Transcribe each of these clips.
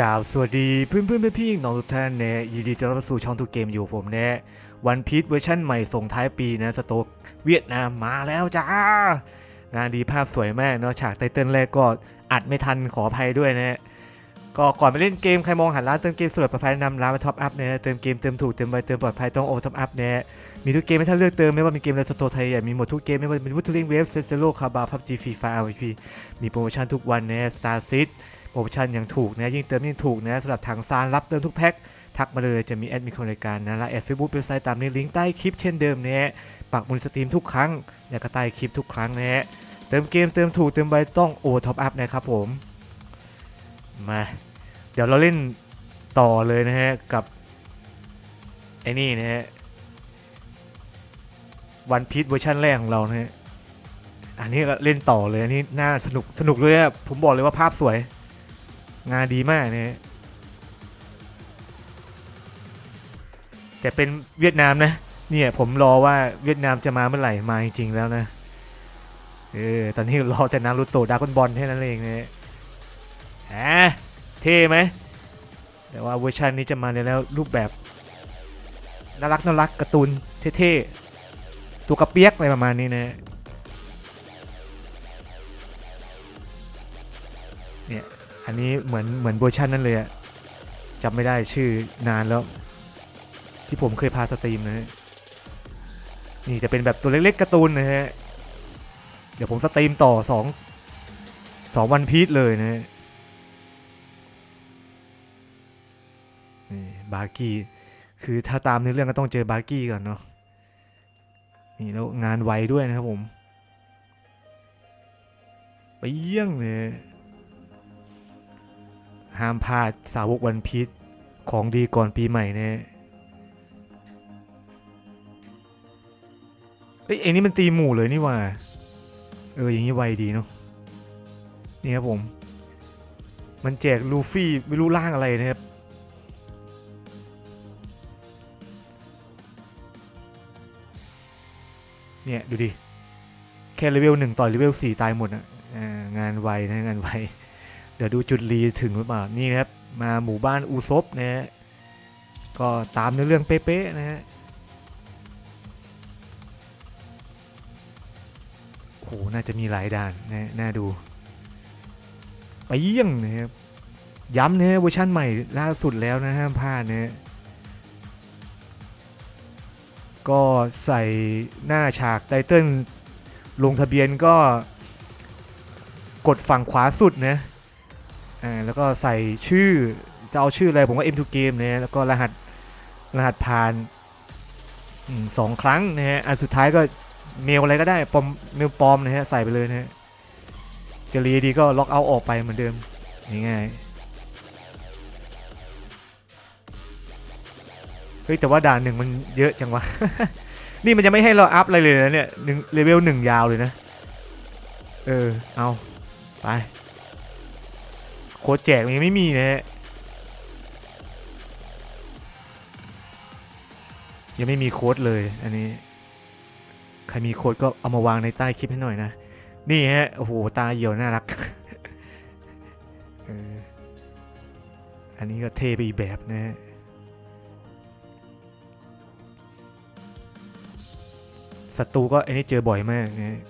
กล่าวสวัสดีเพื่อนเพื่อนๆพี่ๆน้องทุกท่านเนี่ยยินดีต้อนรับสู่ช่องทุกเกมอยู่ผมเนี่ยวันพีชเวอร์ชันใหม่ส่งท้ายปีนะสโต๊กเวียดนามมาแล้วจ้างานดีภาพสวยมากเนาะฉากไตเติ้ลแรกก็อัดไม่ทันขออภัยด้วยนะ ก็ก่อนไปเล่นเกมใครมองหาร้านเติมเกมสุดปลอดภัยนำร้านมาท็อปอัพเนะเติมเกมเติมถูกเติมไวเติมปลอดภัยต้องโอท็อปอัพเนะมีทุกเกมให้ท่านเลือกเติมไม่ว่ามีเกมอะไรสโตไทยใหญ่มีหมดทุกเกมไม่ว่าเป็นวุฒิลิงเวฟเซสเซโลคาบาพับจีฟีฟาอาร์พีมีโปรโมชั่นทุกวันเนะสตาร์ซิตโปรโมชั่นอย่างถูกนะยิ่งเติมยิ่งถูกนะสำหรับทางซานรับเติมทุกแพ็คทักมาเลยจะมีแอดมินคนรายการนะและแอดเฟซบุ๊กเว็บไซต์ตามในลิงก์ใต้คลิปเช่นเดิมนะปักหมุนสตรีมทุกครั้งแล้วก็ใต้คลิปทุกครั้งนะเติมเกมเติมถูกเติมใบต้องโอท็อปอัพนะครับผม มา เดี๋ยวเราเล่นต่อเลยนะฮะ กับไอ้นี่นะฮะวันพีชเวอร์ชันแรกของเรานะฮะ อันนี้ก็เล่นต่อเลย อันนี้น่าสนุกสนุกเลยอะผมบอกเลยว่าภาพสวย งานดีมากเนี่ยแต่เป็นเวียดนามนะ เนี่ยผมรอว่าเวียดนามจะมาเมื่อไหร่ มาจริงๆแล้วนะ เออ ตอนนี้รอแต่นารูโตะดากอนบอลแค่นั้นเองนะ อะเท่ไหมแต่ว่าเวอร์ชันนี้จะมาในแล้วรูปแบบน่ารักน่ารักการ์ตูนเท่ๆตัวกระเปียกอะไรประมาณนี้นะเนี่ยอันนี้เหมือนเหมือนเวอร์ชันนั้นเลยอะจำไม่ได้ชื่อนานแล้ว ที่ผมเคยพาสตรีมนะนี่จะเป็นแบบตัวเล็กๆการ์ตูนนะฮะ เดี๋ยวผมสตรีมต่อสองสองวันพีชเลยนะฮะ บาร์กี้ คือถ้าตามในเรื่องก็ต้องเจอบาร์กี้ก่อนเนาะนี่แล้วงานไวด้วยนะครับผมไปเยี่ยงเลยห้ามพลาดสาวกวันพีชของดีก่อนปีใหม่แนะเอ้ยไอ้นี่มันตีหมู่เลยนี่ว่า เอออย่างนี้ไวดีเนาะนี่ครับผม มันแจกลูฟี่ไม่รู้ร่างอะไรนะครับ เนี่ยดูดิ แค่เลเวลหนึ่งต่อเลเวลสี่ตายหมดอะงานไวนะงานไว เดี๋ยวดูจุดรีถึงหรือเปล่า นี่นะครับ มาหมู่บ้านอูซบนะฮะ ก็ตามในเรื่องเป๊ะๆนะฮะโอ้โหน่าจะมีหลายด่านนะน่าดู ไปเยี่ยงนะครับย้ำนะเวอร์ชันใหม่ล่าสุดแล้วนะห้ามพลาดนะฮะ ก็ใส่หน้าฉากไตเติ้ลลงทะเบียนก็กดฝั่งขวาสุดนะอ่าแล้วก็ใส่ชื่อจะเอาชื่ออะไรผมก็ M2 Game นะแล้วก็รหัสรหัสผ่านสองครั้งนะฮะอันสุดท้ายก็เมลอะไรก็ได้ปลอมเมลปลอมนะฮะใส่ไปเลยนะฮะจะรีดีก็ล็อกเอาออกไปเหมือนเดิมง่ายๆ เฮ้ยแต่ว่าด่านหนึ่งมันเยอะจังวะ นี่มันจะไม่ให้เราอัพอะไรเลยนะเนี่ยหนึ่งเลเวลหนึ่งยาวเลยนะ เออ เอาไป โค้ดแจกยังไม่มีนะฮะยังไม่มีโค้ดเลยอันนี้ ใครมีโค้ดก็เอามาวางในใต้คลิปให้หน่อยนะ นี่ฮะ โอ้โห ตาเหี่ยวน่ารักอออันนี้ก็เทไปอีกแบบนะฮะ ศัตรูก็ไอันนี้เจอบ่อยมากนะฮะ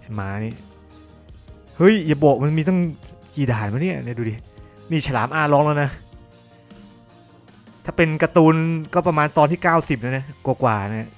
ไอ้หมานี่เฮ้ยอย่าบอกมันมีตั้งกี่ด่านวะเนี่ยเนี่ยดูดินี่ฉลามอาร้องแล้วนะ ถ้าเป็นการ์ตูนก็ประมาณตอนที่ 90แล้วนะกว่าๆนะ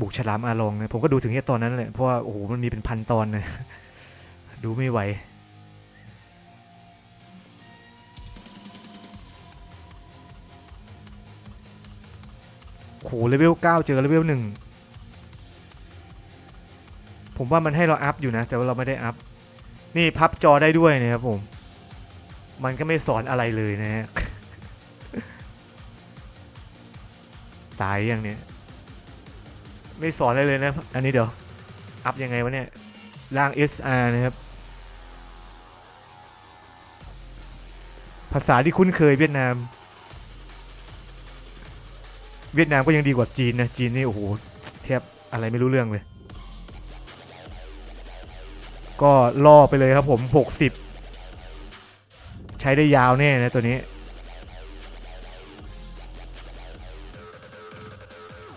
บุกฉลามอาลองนะผมก็ดูถึงแค่ตอนนั้นแหละเพราะว่าโอ้โหมันมีเป็นพันตอนนะดูไม่ไหวโหเลเวล9เจอเลเวล1 ผมว่ามันให้เราอัพอยู่นะ แต่ว่าเราไม่ได้อัพ นี่พับจอได้ด้วยนะครับผม มันก็ไม่สอนอะไรเลยนะฮะ ตายอยังเนี่ยไม่สอนอะไรเลยนะ อันนี้เดี๋ยว อัพยังไงวะเนี่ยล่าง SR นะครับ ภาษาที่คุ้นเคยเวียดนาม เวียดนามก็ยังดีกว่าจีนนะ จีนนี่โอ้โหแทบอะไรไม่รู้เรื่องเลย ก็ล่อไปเลยครับผม 60 ใช้ได้ยาวแน่นะตัวนี้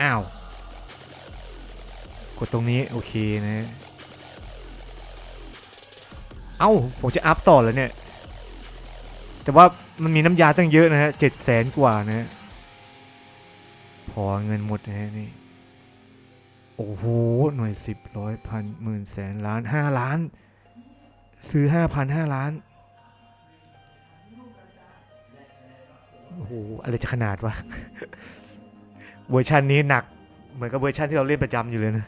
อ้าว กดตรงนี้โอเคนะ เอ้า ผมจะอัพต่อแล้วเนี่ย แต่ว่ามันมีน้ำยาตั้งเยอะนะฮะเจ็ดแสนกว่านะฮะพอเงินหมดนะฮะนี่ โอ้โห หน่วยสิบร้อยพันหมื่นแสนล้านห้าล้าน ซื้อห้าพันห้าล้าน โอ้โห อะไรจะขนาดวะ เวอร์ชันนี้หนัก เหมือนกับเวอร์ชันที่เราเล่นประจำอยู่เลยนะ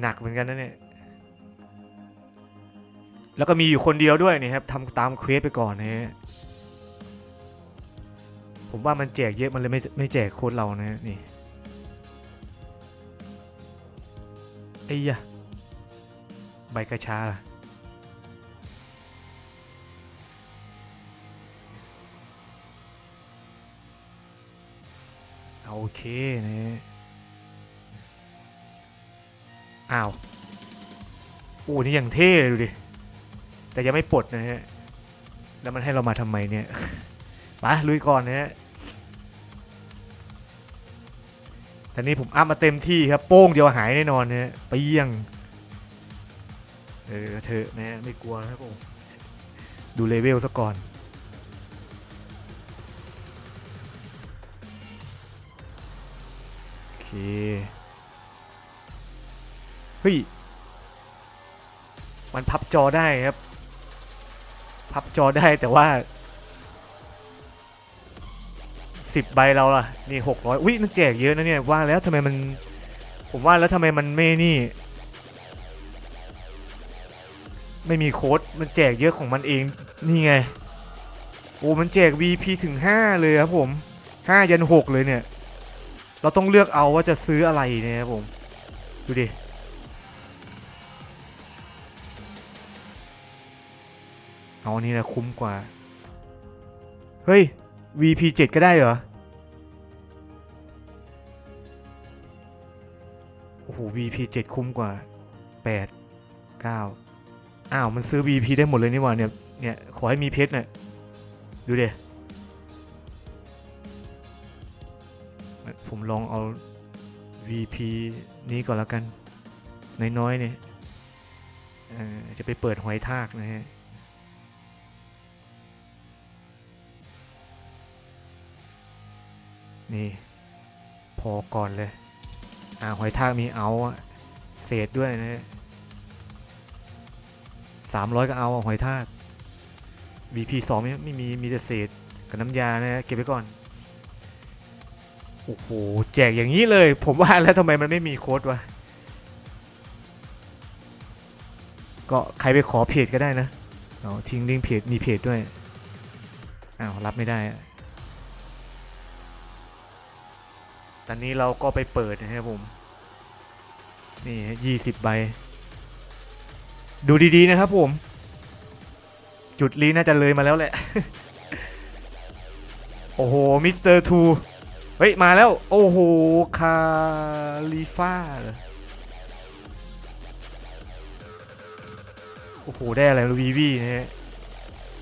หนักเหมือนกันนะเนี่ย แล้วก็มีอยู่คนเดียวด้วยนี่ครับทำตามเควสไปก่อนนะฮะผมว่ามันแจกเยอะมันเลยไม่ไม่แจกโค้ดเรานะฮะนี่ อ้ยะใบกระชาล่ะโอเคนะฮะอ้าวโอ้นี่ยังเท่เลยดูดิ แต่ยังไม่ปลดนะฮะ แล้วมันให้เรามาทำไมเนี่ยไปลุยก่อนนะฮะ ตอนนี้ผมอัพมาเต็มที่ครับ โป้งเดียวหายแน่นอนนะฮะไปเยี่ยง เออเถอนะฮะไม่กลัวครับผมดูเลเวลซะก่อนโอเคเฮ้ยมันพับจอได้ครับ พับจอได้แต่ว่า สิบใบเราล่ะนี่หกร้อยอุ้ยมันแจกเยอะนะเนี่ยว่าแล้วทำไมมันผมว่าแล้วทำไมมันไม่นี่ ไม่มีโค้ดมันแจกเยอะของมันเองนี่ไงโอ้มันแจก VP ถึง 5 เลยครับผม5ยัน6เลยเนี่ย เราต้องเลือกเอาว่าจะซื้ออะไรเนี่ยครับผมดูดิเอาอันนี้นะคุ้มกว่า เฮ้ย VP 7 ก็ได้เหรอ โอ้โห VP 7 คุ้มกว่า 8 9 อ้าว มันซื้อ VP ได้หมดเลยนี่หว่าเนี่ย เนี่ย ขอให้มีเพชรน่ะดูเดิผมลองเอา VP นี้ก่อนแล้วกัน น้อยๆเนี่ยจะไปเปิดหอยทากนะฮะ นี่ พอก่อนเลย อ่าหอยทากมีเอาเศษด้วยนะสามร้อยก็เอาหอยทาก VP สองไม่ไม่มีมีแต่เศษกับน้ำยานะเก็บไว้ก่อน โอ้โห แจกอย่างนี้เลย ผมว่าแล้วทำไมมันไม่มีโค้ดวะ ก็ใครไปขอเพจก็ได้นะ เอาทิ้งลิงก์เพจมีเพจด้วย อ้าว รับไม่ได้ ตอนนี้เราก็ไปเปิดนะครับผม นี่ยี่สิบใบ ดูดีๆนะครับผม จุดลีน่าจะเลยมาแล้วแหละ โอ้โห มิสเตอร์ทูเฮ้ย มาแล้ว โอ้โห คาลิฟ้าโอ้โห ได้อะไรวีวีนะฮะ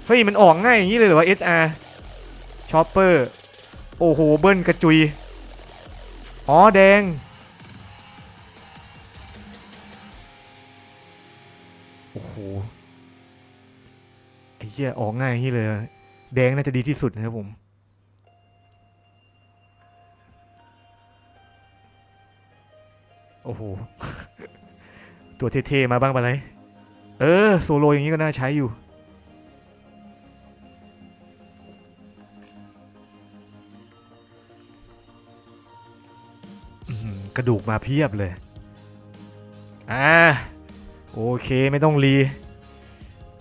เฮ้ย มันออกง่ายอย่างนี้เลยเหรอวะ SR ชอปเปอร์ โอ้โห เบิ้ลกระจุย อ๋อแดง โอ้โหไอ้เหี้ยออกง่ายอย่เลย แดงน่าจะดีที่สุดนะครับผม โอ้โห ตัวเท่ๆมาบ้างปะไรเออ โซโลอย่างนี้ก็น่าใช้อยู่ ระดูกมาเพียบเลย อ่า โอเคไม่ต้องรี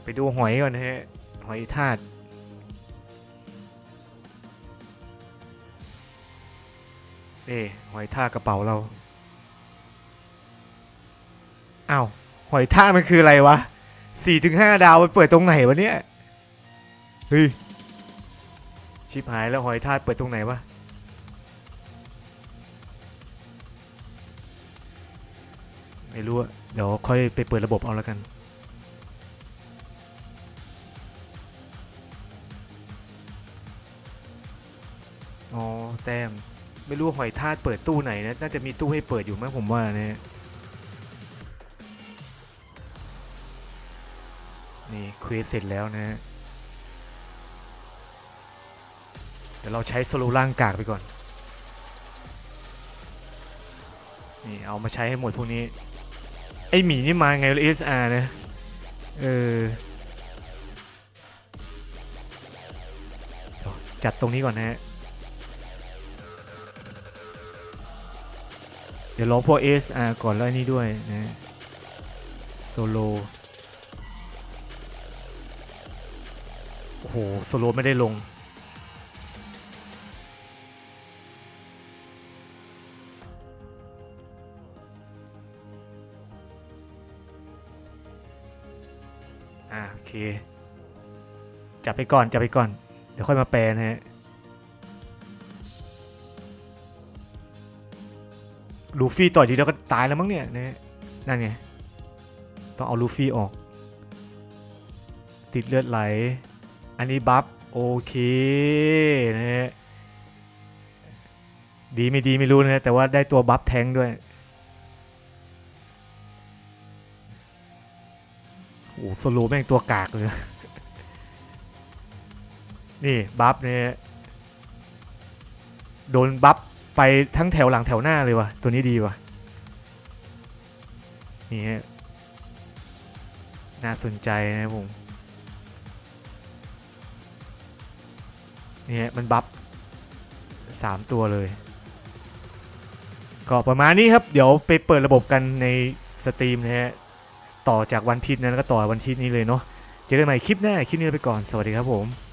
ไปดูหอยก่อนฮะ หอยทาดเอ้หอยทากระเป๋าเราอ้าว หอยทากมันคืออะไรวะสี่ถึงห้าดาวไปเปิดตรงไหนวะเนี่ย เฮ้ย ชิบหายแล้วหอยทากเปิดตรงไหนวะ ไม่รู้อะเดี๋ยวค่อยไปเปิดระบบเอาแล้วกัน อ๋อ แต้ม ไม่รู้หอยทากเปิดตู้ไหนนะ น่าจะมีตู้ให้เปิดอยู่มั้งผมว่านะฮะนี่เควสเสร็จแล้วนะฮะเดี๋ยวเราใช้สโลล่างกากไปก่อน นี่เอามาใช้ให้หมดพวกนี้ ไอหมีนี่มาไงเอสอาร์นะ เออ จัดตรงนี้ก่อนนะฮะ เดี๋ยวรอพวก SR ก่อนแล้วนนี้ด้วยนะโซโลโอ้โห โซโลไม่ได้ลง อ่าโอเค จับไปก่อน จับไปก่อน เดี๋ยวค่อยมาแปลนะฮะ ลูฟี่ต่อยทีเดียวก็ตายแล้วมั้งเนี่ยนะนั่นไง ต้องเอาลูฟี่ออก ติดเลือดไหล อันนี้บัฟโอเคนะฮะ ดีไม่ดีไม่รู้นะแต่ว่าได้ตัวบัฟแทงด้วย โอ้โหโลแม่งตัวกากเลย นี่ บัฟเนี่ยโดนบัฟไปทั้งแถวหลังแถวหน้าเลยวะตัวนี้ดีวะนี่ฮะน่าสนใจนะผมนี่มันบัฟสามตัวเลย ก็ประมาณนี้ครับ เดี๋ยวไปเปิดระบบกันในสตรีมนะฮะ ต่อจากวันพีชนั้นแล้วก็ต่อวันพีชนี้เลยเนาะเจอกันใหม่คลิปหน้าคลิปนี้ไปก่อนสวัสดีครับผม